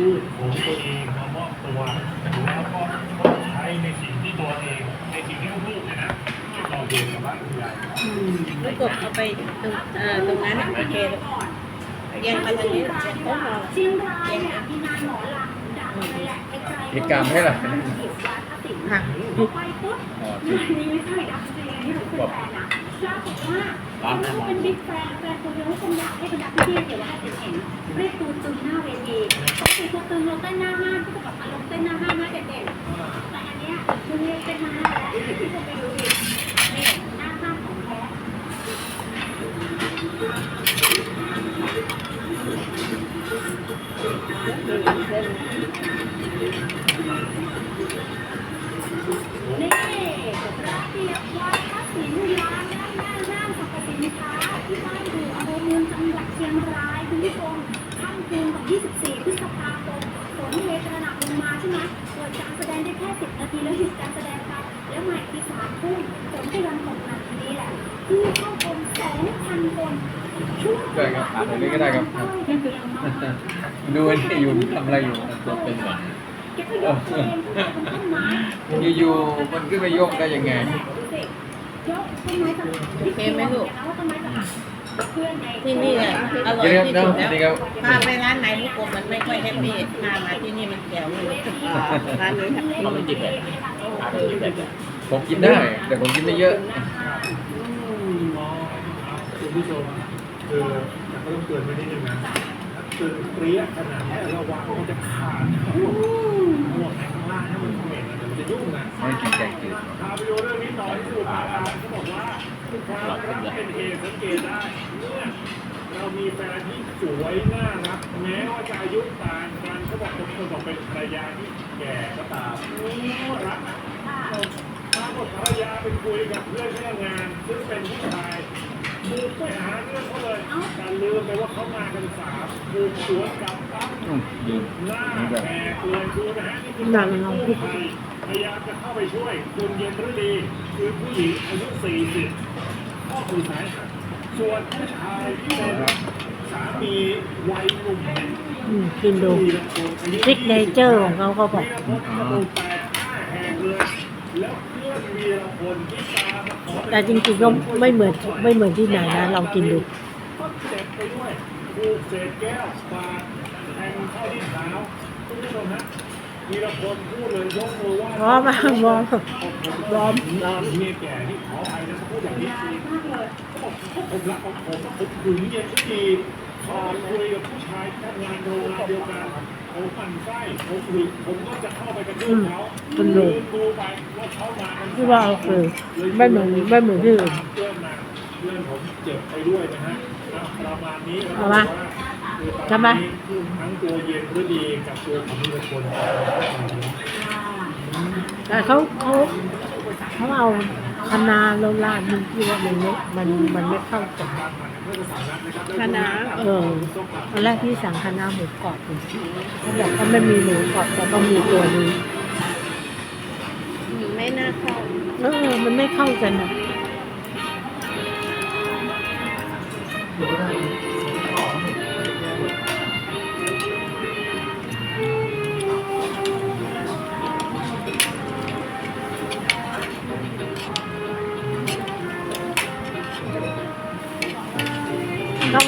ลูกของตัวเองมามอบตัวแล้วก็ชดใช้ในสิ่งที่ตัวเองในสิ่งที่ลูกๆเนี่ยนะเราเรียนกับบ้านคุณยายอืมแล้วกดเอาไปตรงเอ่อตรงนั้นโอเคแยกมาทางนี้โอ้โหเชียงรายเนี่ยมีงานหมอลำดังเลยแหละไกลๆเหตุการณ์ไม่หรอหักไปปุ๊บอ๋องานนี้ไม่ใช่ดังจริงอันนี้หนูเป็นแฟนนะปรากฏว่าเราเป็นบิ๊กแฟนแฟนคนเดียวคงอยากให้บรรดาพี่ๆเกี่ยวกับให้เห็นเรียกตัวตึงหน้าเวที ปกติตัวตึงเราเต้นหน้าห้างก็จะแบบอารมณ์เต้นหน้าห้านหน้าเด่นๆแต่อันเนี้ยคือเรียกเต้นหน้าห้างแล้วที่ผมไปดูดินี่หน้าห้างของแท้ร้านเดียววัดพระศรีร้านด้านหน้าห้างสรรพสินค้าที่บ้านอยู่อำเภอเมืองจังหวัดเชียงรายคุณผู้ชมค่ำคืนของ 24 พฤษภาคมฝนเทกระหน่ำลงมาใช่ไหมเปิดการแสดงได้แค่ 10 นา ทีแล้วหยุดการแสดงไปแล้วมาอีกทีสามทุ่มฝนก็ยังตกหนักทีนี้แหละผู้เข้าชม2,000คนช่วงได้ครับอ่านตรงนี้ก็ได้ครับ ดูนี่อยู่ทำอะไรอยู่ตัวเป็นหวัดเก็บไปยกเพลงบนต้นไม้อยู่ๆมันขึ้นไปโยกได้ยังไงที่นี่แหละอร่อยเยี่ยม ที่เนสุอะดแล้วนี่ครับพาไปร้านไหนลูกกบมันไม่ค่อยแฮปปี้พามาที่นี่มันแจ๋วเลยร้านนี้แฮปปี้เขาไม่จิบแบบอาไม่จิบแบบผมกินได้ แต่ผมกินไม่เยอะคุณผู้ชมคือแต่ก็ต้องเตือนไว้นิดนึงนะถ้าเตือนเปรี้ยขนาดนี้ระวังมันจะขาดหัวหัวแข็งล่างถ้ามันเหม็นอะเดี๋ยวมันจะยุ่งนะไม่กินแกงจืดพาไปดูเรื่องนี้ต่อที่สมุทรปราการเขาบอกว่า ความรักเป็นเหตุสังเกตได้เมื่อเรามีแฟนที่สวยน่ารักแม้ว่าจะอายุต่างกันเขาบอกบางคนบอกเป็นภรรยาที่แก่ก็ตามนี่รักนะปรากฏภรรยาไปคุยกับเพื่อนที่ทำงาน ซึ่งเป็นผู้ชายบุกไปหาเรื่องเขาเลยแต่ลืมไปว่าเขามากันสามบุกสวนกลับปั๊บอืมยืนหน้าแตกเลยคือนะฮะนี่คือหนังเรากู้ภัยพยายามจะเข้าไปช่วยคุณเย็นฤดีคือผู้หญิงอายุ40ข้ อมือซ้ายหักส่วนผู้ชายที่เป็นสามีวัยหนุ่มเนี่ยอืมกินดูซิกเนเจอร์ของเขาเขาบอกแต่จริงๆก็ไม่เหมือนไม่เหมือนที่ไหนนะลองกินดูเจ็บไปด้วยถูกเศษแก้วปาดแทงเข้าที่เท้าคุณผู้ชมฮะวีรพลพูดเลยยกมือไหว้พร้อมมากพร้อมรอมรอมมีแก่ ออภัยนะเขาพูดอย่างนี้จริงเขาบอกผมรักของผมผมถึงเย็นทุกทีเขาคุยกับผู้ชายทำงานโรงงานเดียวกันผมปั่นไส้ผมหลุดผมก็จะเข้าไปกระตุ้นเขาอืมลืมดูไปว่าเขามากันที่ว่าเออไม่เหมือนไม่เหมือนที่อื่นเพื่อนมาเพื่อนผมเจ็บไปด้วยนะฮะประมาณนี้เอามาคือตอนใช่ไมทั้งตัวเย็นฤดีกับตัวของมีคนแต่เขาเขาเขาเอา คณะโลลาดมันที่ว่ามันไม่มันมันไม่เข้ากันคณะเออตอนแรกที่สั่งคณะหมูกรอบอยู่เขาบอกเขาไม่มีหมูกรอบแต่ต้องมีตัวนี้ไม่น่าเข้าเออมันไม่เข้ากันอะ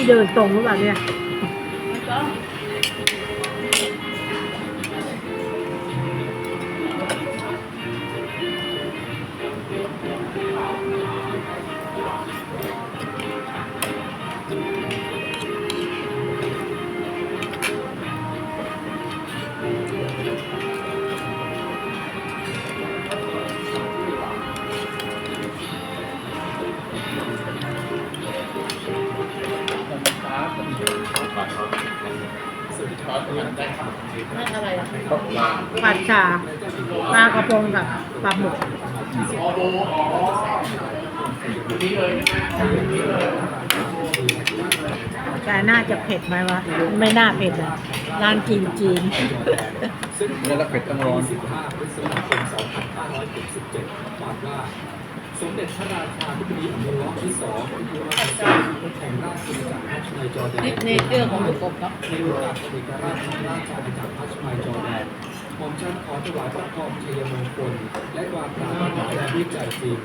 เดินตรงหรือเปล่าเนี่ย ชาปลากระพงกับปลาหมึกแต่น่าจะเผ็ดไหมวะ ไม่น่าเผ็ดอะร้านจีนจีนแล้วเป็ดต้องร้อน15พฤษภาคม2567ปรากฏว่าสสมเด็จพระราชาธิบดีอับดุลลอฮ์ที่สองเป็นผู้รับผิดชอบแห่งราชอาณาจักรฮัชไมจอร์แดนซิกเนเจอร์ของลูกกบครับในโอกาสเอกราชของราชอาณาจักรฮัชไมจอร์แดนหม่อม ฉันขอถวายพระพรชัยมงคล และความปรารถนาและวิจัยจริง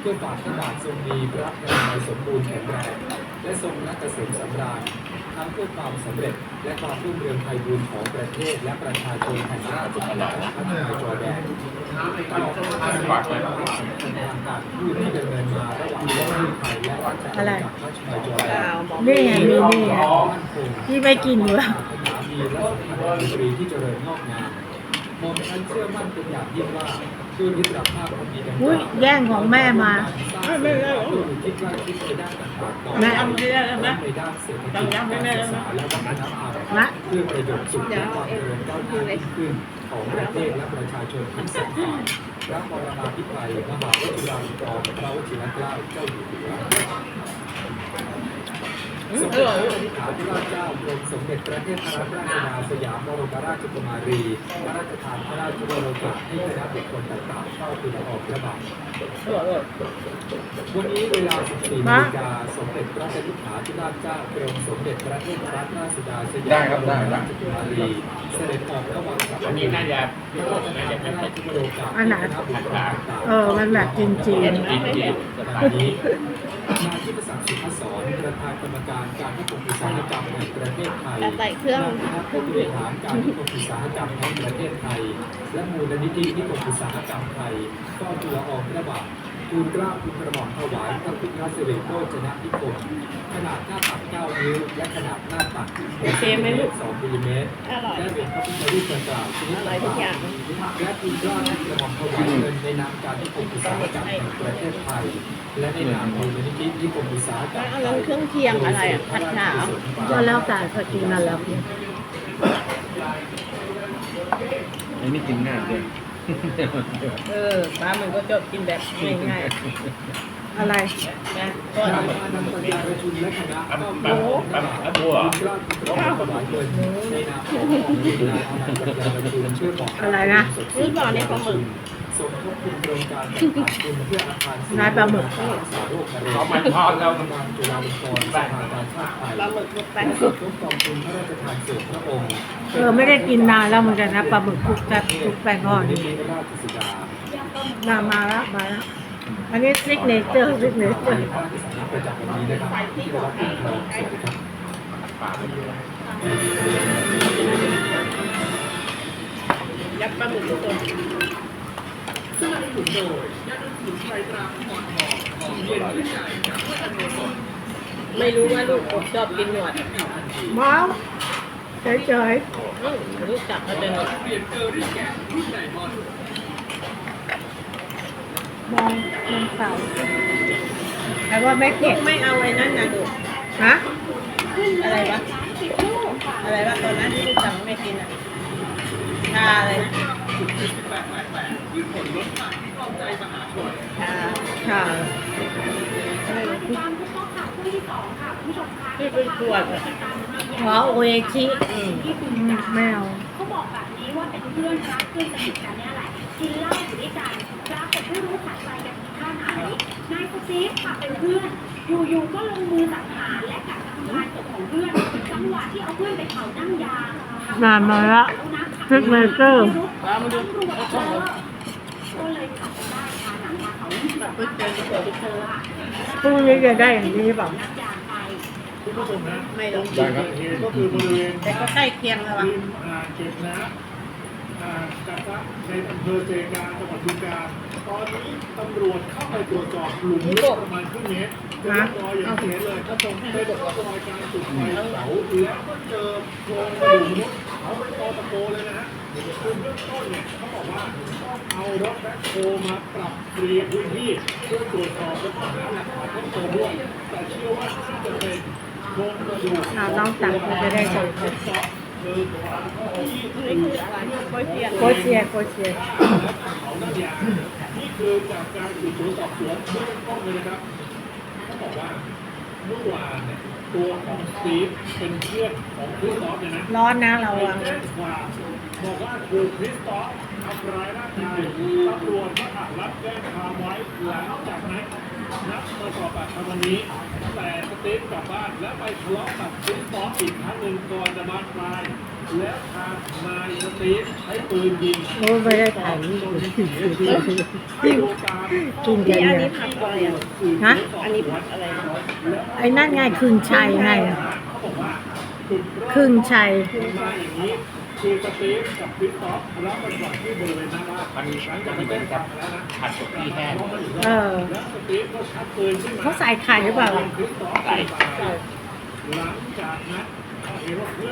เพื่อฝากพระบาททรงมีพระพลามัยสมบูรณ์แข็งแรงและทรงรักเกษมสำราญทั้งเพื่อความสำเร็จและความรุ่งเรืองไพบูรณ์ของประเทศและประชาชนแห่งราชอาณาจักรฮัชไมจอร์แดนตลอดจนการทางการทูตที่ดำเนินมาระหว่างประเทศไทยและราชอาณาจักรฮัชไมจอร์แดนนี่ไงมีนี่ไงที่ไม่กินอยู่แล้วมีและสถานดนตรีที่เจริญงอกงาม มองฉันเชื่อมั่นเป็นอย่างยิ่งว่าด้วยมิตรภาพอันดีดังกอุ้ยล่าวแย่งของแม่มา ไม่ไม่ไม่ที่ใกล้ชิดในด้านต่างๆต่อแม่ในด้านเศรษฐกิจการศึกษาและวัฒนธรรมนะเพื่อประโยชน์สุขและความเจริญก้าวหน้ายิ่งขึ้นของประเทศและประชาชนทั้งสองฝ่ายพระบรมาภิไธยมหาวชิราลงกรณ์พระวชิรเกล้าเจ้าอยู่หัว สมเด็จพระนิธิถาธิราชเจ้ากรมสมเด็จพระเทพรัตนราชสุดาสยามบรมราชกุมารีพระราชทานพระราชวโรกาสให้คณะบุคคลต่างๆเข้าทูลละอองพระบาทวันนี้เวลา 14นาฬิกาสมเด็จพระนิธิถาธิราชเจ้ากรมสมเด็จพระเทพรัตนราชสุดาสยามบรมราชกุมารีเสด็จออกระหว่างสัปอันดานี้ห์น่าจะพระราชทานพระราชวโรกาสอันไหนให้คณะบุคคลต่างๆเออมันแบบจีนจีน กินกินขณะนี้นายทิพศักดิ์สุภศรประธานกรรมการการนิคมอุตสาหกรรมแห่งประเทศไทยใส่เครื่องและคณะผู้บริหารการนิคมอุตสาหกรรมแห่งประเทศไทย และมูลนิธินิคมอุตสาหกรรมไทยก็ทูลละอองพระบาท ทูลเกล้าทูลกระหม่อมถวายพระพุทธสิริโภชนะนิคมขนาดหน้าตัก9นิ้ว และขนาดหน้าตักโอเคไหมลูก2มิลลิเมตรอร่อยและเหรียญพระพุทธรูปดังกล่าวชนิดอร่อยทุกอย่างและทูลเกล้าทูลกระหม่อมถวายเงินในนามการนิคมอุตสาหกรรมแห่งประเทศไทย และในนามมูลนิธินิคมอุตสาหกรรมแล้วเอาเครื่องเคียงอะไรอะผัดฉาก็แล้วแต่เขากินนั่นแหล้วอันนี้กินง่ายเลย เออป้ามันก็ชอบกินแบบง่ายอะไรๆนะก็นายอนันต์ปัญญาประชุมและคณะก็ปั๊บปั๊บปั๊บบัวทูลเกล้าทูลกระหม่อมถวายเงินในนามของนายอนันต์ปัญญาประชุมเพื่อบอกอะไรนะนี่บ่อนี่ปลาหมึก สมทบทุนโครงการจัดหาทุนเพื่ออาคารนายปลาหมึกรักษาโรคมะเร็งเขามันทอดแล้วโรงพยาบาลจุฬาลงกรณ์สภากาชาติไทยปลาหมึกลูกแป้งสมทบกองทุนพระราชทานส่วนพระองค์เออไม่ได้กินนานแล้วเหมือนกันนะปลาหมึกคลุกแซ่บคลุกแป้งทอดมูลนี่นิธิราชสุดามามาแล้วมาแล้วอันนี้ซิกเนเจอร์ซิกเนเจอในร์พระราชสำนักประจำวันนี้นะครับที่ได้รับการรองสวัสดีครับ ยัดปลาหมึกทุกคน สนับสนุนโดยยาดมสมุนไพรตราหมอนทองของเย็นชื่นใจจากเพื่อนอันโนสดไม่รู้ว่าลูกผมชอบกินหนวดม้าวเฉยอืมรู้จักเขาจะหนวดเปลี่ยนเกอร์รี่แกะรุ่นไดมอนด์ๆมองมันเสาแต่ว่าไม่เผ็ดไม่เอาไอ้นั่นนะดูฮะอะไรวะอะไรวะตอนนั้นที่ลูกสั่งไม่กินอะ ชาอะไรนะชาค่ะตามผู้ต้องข่าวเรื่องที่สองค่ะผู้ชมคะที่เป็นขวดอะขอโอเอชิอืมที่คุณอืมไม่เขาบอกแบบนี้ว่าเป็นเพื่อนรักเพื่อนสนิทกันเนี่ยแหละกินเหล้าอยู่ด้วยกันรากฏไม่รู้ขาดใจกันที่ท่าไหนนายสตีฟค่ะเป็นเพื่อนอยู่ๆก็ลงมือสังหารและกัดทำลายศพของเพื่อนจังหวะที่เอาเพื่อนไปเผานั่งยานานมาแล้ว ซิกเนเจอร์ป้ามาดูตำรวจเจอก็เลยขับไปได้พาหนังมาเขาที่แบบเพิ่งเจอเปิดไปเจอพรุ่งนี้จะได้อย่างนี้เปล่านักยางไปคุณผู้ชมนะไม่ลงจุดเกิดเหตุก็คือบริเวณแต่ก็ใกล้เคียงแล้ววะ ริมอ่างเก็บน้ำอ่างกาซะในอำเภอเซกาจังหวัดบึงกาฬตอนนี้ตำรวจเข้าไปตรวจสอบหลุมลึกประมาณครึ่งเมตรเจอรอยอย่างที่เห็นเลยก็ตรงเป็นรอยการจุดไฟเผาแล้วก็เจอโครงกระดูกมนุษย์เผาเป็นตอตะโกเลยนะฮะคือเบื้องต้นเนี่ยเขาบอกว่าต้องเอารถแบ็คโฮมาปรับเปลี่ยนพื้นที่เพื่อตรวจสอบและหาหลักฐานเพิ่มเติมด้วยแต่เชื่อว่าน่าจะเป็นโครงกระดูกน้องตักก็จะได้ส่ง โคเชียโคเชียนี่คือจากการสืบสวนสอบสวนเบื้องต้นเลยนะครับเขาบอกว่าเมื่อวานเนี่ยตัวของสตีฟเป็นเพื่อนของคริสตอฟเนี่ยนะร้อนนะเราไปอะแจ้งความบอกว่าถูกคริสตอฟทำร้ายร่างกายตำรวจก็อะรับแจ้งความไว้หลังจากนั้นนัดมาสอบปากคำวันนี้ แต่สตีฟกลับบ้านแล้วไปทะเลาะกับคริสตอฟอีกครั้งหนึ่งก่อนจะบานปลายแล้วทางนายสตีฟใช้ปืนยิงโอ้ไม่ได้ถ่ายรูปเลยกินให้ดูตามกินกันอันเลนี้ยผักอะไรอะฮะอันนี้ผักอะไรนะไอ้นั่นไงคึงชัยไงเขาบอกว่าจุดเริ่มคึงชัยมาอย่างนี้ คือสเตฟกับคริสตอฟทะเลาะกันก่อนที่บริเวณหน้าบ้ามันหลังจากมันไปเหมืแจ้อนงคกัวาบมแล้วนะผัดกับพี่แห้งเออ แล้วสเตฟก็ชักปืนขึ้นมาเขาใส่ไข่หรือเปล่าคริสตอฟไปหลังจากนั้น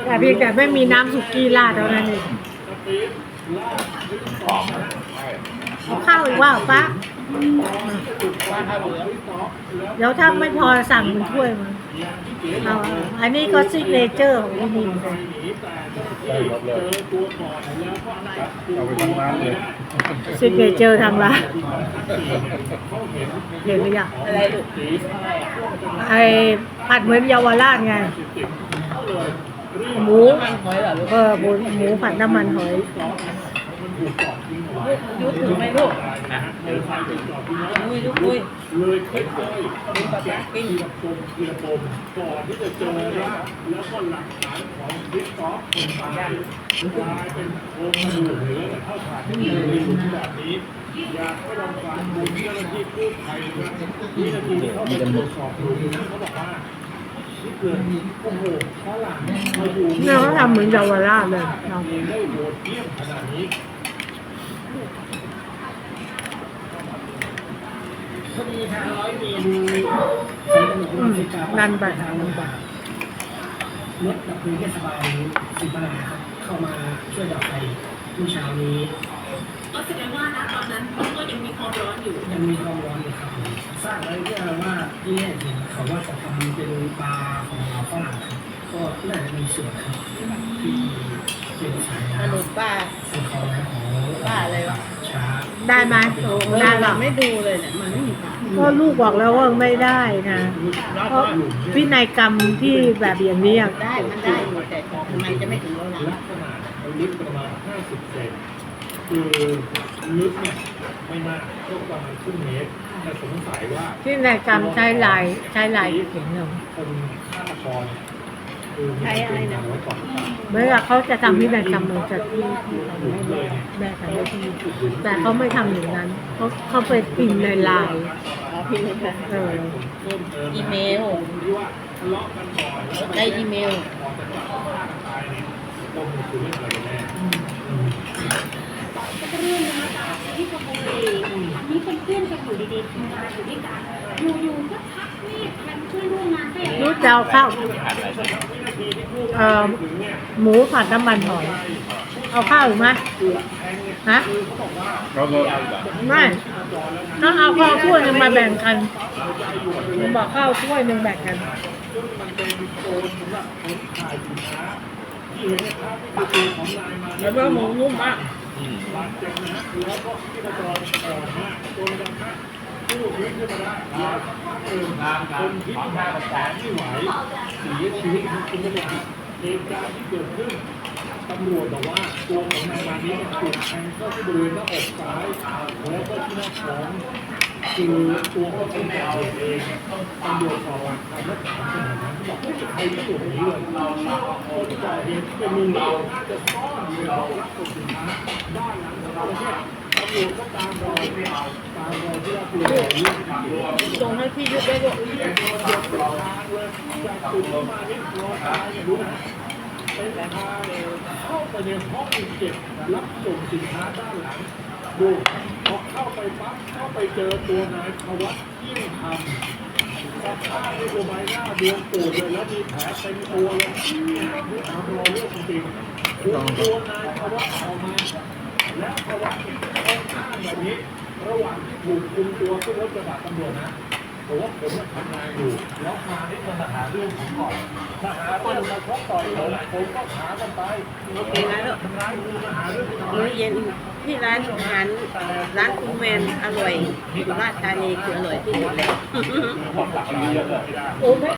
แต่เพียงแต่ไม่มีน้ำสุกี้ราดเท่านั้นเองสตีฟลากคริสตอฟนะเอาข้าวอีกว่าป้าเดี๋ยวถ้าไม่พอสั่งเป็นถ้วยมาเอาอันนี้ก็ซิกเนเจอร์ของที่นี่ เอาหน้าที่เจอตัวก่อนแล้วก็จับตัวเอาไปทำร้านเลยซิกเนเจอร์ทางร้านเห็นเห็นหรือยังอะไรลูกไอ้ผัดเหมือนเยาวราชไงหมูเอลูกเอหมูผัดน้ำมันหอย มันถูกจอดทิ้งเอาไว้ยุดถึงไหมลูกนะฮะเดินทางไปจอดทิ้งไว้อุ้ยลูกอุ้ยเลยค่อยๆแกะทีละปมทีละปมก่อนที่จะเจอร่างแล้วก็หลักฐานของคริสตอฟคนตายกลายเป็นโครงกระดูกเหลือแต่เท่าฐานที่อยู่ในหลุมแบบนี้อยากให้ลองฟังมุมเจ้าหน้าที่กู้ภัยนะครับวินาทีที่เขาไปตรวจสอบดูนะเขาบอกว่าที่เกิดโอ้โหฝรั่งมาอยู่เนี่ยเขาทำเหมือนเยาวราชเลยเนาะเองได้โหดเยี่ยมขนาดนี้ พอดีทางร้อยเม นูอืมนั่นไปทางนั้นไปรถดับเพลิงเทศบาลสิบาครับเข้ามาช่วยดับไฟเมื่อเช้านี้ก็แสดงว่าณตอนนั้นมันก็ยังมีความร้อนอยู่ ยังมีความร้อนอยู่ครับผมทราบไว้เพื่อว่าที่แน่จริงเขาว่าจะทำเป็นปลาของเราฝรั่งครับก็น่าจะมีส่วนครับที่เป็นสายขนมน้ำป้าส่วนของของป้าอะไรวะช้า ได้ไหมโอ้โหได้หรอไม่ดูเลยเนี่ยมันไม่มีผักก็ลูกบอกแล้วว่าไม่ได้นะเพราะพินัยกรรมที่แบบอย่างนี้อะได้มันได้อยู่แต่ทำไมจะไม่ถึงเราล่ะลักษณะมันลึกประมาณ50เซนคือลึกเนี่ยไม่มากก็ประมาณครึ่งเมตรแต่สงสัยว่าพินัยกรรมใช้ลายใช้ลายเขียนเอาคนฆาตกรเนี่ย คือมีเป็นการไว้อนหรือเปล่าเมื่อเขาจะทำพินัยกรรมเหมือนกับที่ที่ทำแม่แม่ทำให้ที่แต่เขาไม่ทำอย่างนั้นเขาเขาไปพิมพ์ในไลน์อ๋อพิมพ์ค่ะเอออีเมลได้อีเมลเรื่องอะไรกันะคะที่ชลบุรี ทำงานอยู่ด้วยกันอยู่ๆก็ชักมีดแทงเพื่อนร่วมงานได้อย่างรู้จะเอาข้าวเอ่อหมูผัดน้ำมันหอย เอาข้าวหมเกือบแทงเนี่ฮะเขาเราไม่ถ้าเอาข้าวถ้วยหนึ่งมาแบ่งกันผมบอกข้าวถ้วยหนึ่งแบ่งกันเนื้อตันายมาแล้วก็หมูนุ่มมากบาดเจ็บนะฮะแล้วก็ที่กระจรอ่อนมากจนกระทั่งผู้วิ่ขึ้นมาได้แล้วสักพักหนึ่งคนพิษมาแสนไม่ไหวเสียชีวิตคุณไม่ได้เหตุการณ์ที่เกิดขึ้นตำรวจบอกว่าตัวของนายมานี้ถูกแทงเข้าที่บริเวณหน้าอกซ้ายแล้วก็ที่หน้าท้อง คือตัวเขาเป็นแมวเองตำรวจสอบและถามขนาดนั้นบอกไม่ใครที่อยู่ตรงนี้เลยคนก่อเหตุเป็นมือเราน่าจะซ่อนอยู่ในห้องรับส่งสินค้าด้านหลังของเราเนี่ตำรวจก็ตามรอยตามรอยที่เราคุยกันเรื่องที่อยู่ส่งให้พี่ยุทธได้ด้วยเป็นตัวเดียวเป็นทางเลยจากจุดที่มานี่รอตายเนี่ยรู้นะเป็นทางเข้าไปในห้องเก็บรับส่งสินค้าด้านหลัง ดูพอเข้าไปปั๊บเข้าไปเจอตัวนายธวัฒน์เที่ยงธรรมสภาพในตัวใบหน้าบวมปูดเลยแล้วมีแผลเต็มตัวเลยนี่ทำรอเลือดจริงๆคุมตัวนายธวัฒน์ออกมา แล้วธวัฒน์เข้าข้างแบบนี้ ระหว่างที่ถูกคุมตัวขึ้นรถกระบะตำรวจนะผมว่าผมทำงานอยู่ แล้วมาที่มันมาหาเรื่องผมก่อนมาหาเรื่องมาชกต่อยผมผมก็หากันไปโอเคนะลูกทำร้ายมือมาหาเรื่องมื้อเย็น ที่ร้านอาหารร้านคุณแมนอร่อยสุราษฎร์ธานีคืออร่อยที่สุดเลยโอ้